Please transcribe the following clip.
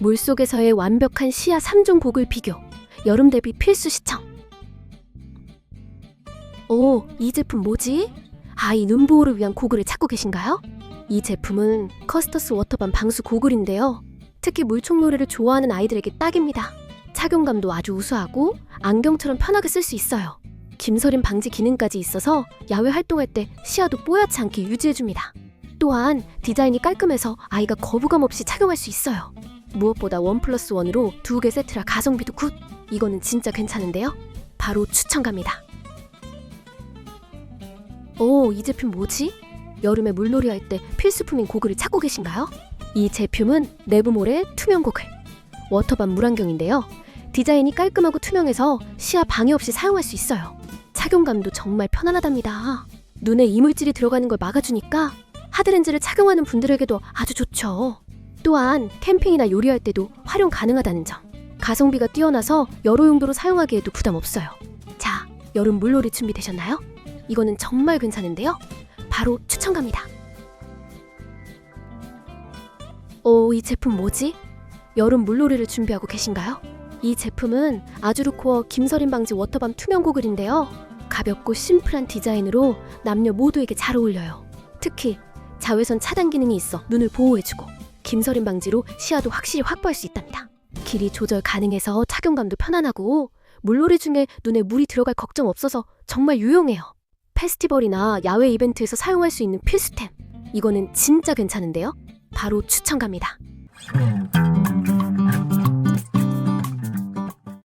물속에서의 완벽한 시야 3종 고글 비교. 여름 대비 필수 시청. 오, 이 제품 뭐지? 아 이 눈 보호를 위한 고글을 찾고 계신가요? 이 제품은 커스터스 워터밤 방수 고글인데요. 특히 물총놀이를 좋아하는 아이들에게 딱입니다. 착용감도 아주 우수하고 안경처럼 편하게 쓸 수 있어요. 김서림 방지 기능까지 있어서 야외 활동할 때 시야도 뽀얗지 않게 유지해줍니다. 또한 디자인이 깔끔해서 아이가 거부감 없이 착용할 수 있어요. 무엇보다 원 플러스 원으로 두 개 세트라 가성비도 굿. 이거는 진짜 괜찮은데요? 바로 추천 갑니다. 오, 이 제품 뭐지? 여름에 물놀이 할 때 필수품인 고글을 찾고 계신가요? 이 제품은 내부모래 투명 고글. 워터밤 물안경인데요. 디자인이 깔끔하고 투명해서 시야 방해 없이 사용할 수 있어요. 착용감도 정말 편안하답니다. 눈에 이물질이 들어가는 걸 막아주니까 하드렌즈를 착용하는 분들에게도 아주 좋죠. 또한 캠핑이나 요리할 때도 활용 가능하다는 점. 가성비가 뛰어나서 여러 용도로 사용하기에도 부담 없어요. 자, 여름 물놀이 준비되셨나요? 이거는 정말 괜찮은데요? 바로 추천 갑니다. 오, 이 제품 뭐지? 여름 물놀이를 준비하고 계신가요? 이 제품은 아주르코어 김서림 방지 워터밤 투명 고글인데요. 가볍고 심플한 디자인으로 남녀 모두에게 잘 어울려요. 특히 자외선 차단 기능이 있어 눈을 보호해주고 김서림 방지로 시야도 확실히 확보할 수 있답니다. 길이 조절 가능해서 착용감도 편안하고 물놀이 중에 눈에 물이 들어갈 걱정 없어서 정말 유용해요. 페스티벌이나 야외 이벤트에서 사용할 수 있는 필수템. 이거는 진짜 괜찮은데요? 바로 추천 갑니다. 음.